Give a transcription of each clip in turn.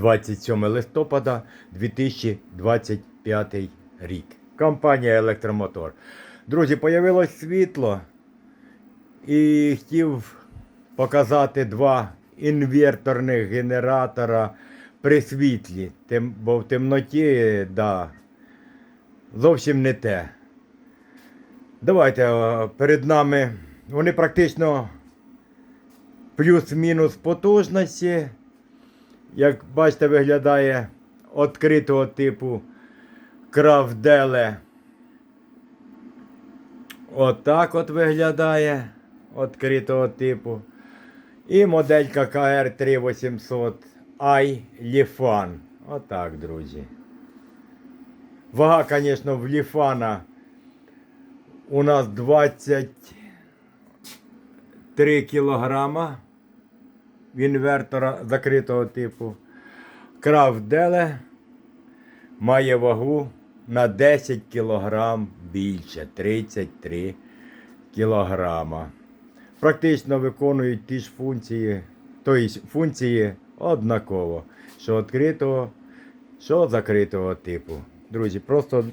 27 листопада 2025 рік. Компанія Електромотор. Друзі, появилось світло і хотів показати два інверторних генератора при світлі. Тем, бо в темноті, да, зовсім не те. Давайте е, перед нами вони практично плюс-мінус потужності. Як бачите, виглядає відкритого типу кравделе. Отак от виглядає відкритого типу. І моделька KR3800 i Lifan. Отак, друзі. Вага, звісно, в Ліфана у нас 23 кілограма інвертора закритого типу. Крафделе має вагу на 10 кілограм більше 33 кілограма. Практично виконують ті ж функції, тобто функції однаково, що відкритого, що закритого типу. Друзі, просто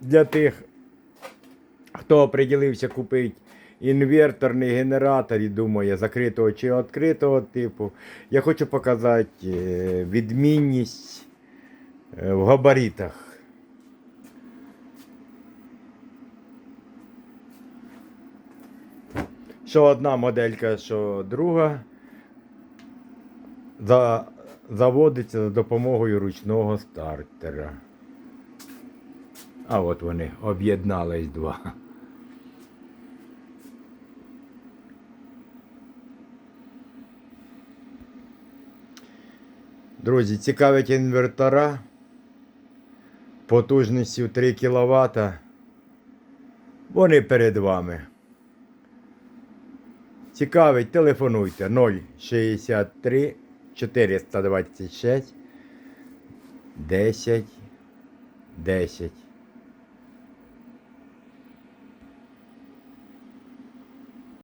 для тих, хто приділився купити інверторний генератор і думає, закритого чи відкритого типу, я хочу показати е, відмінність е, в габаритах. Що одна моделька, що друга за, заводиться за допомогою ручного стартера. А от вони об'єднались два. Друзі, цікавить інвертора потужністю 3 кВт. Вони перед вами. Цікавить, телефонуйте 063 426 10 10.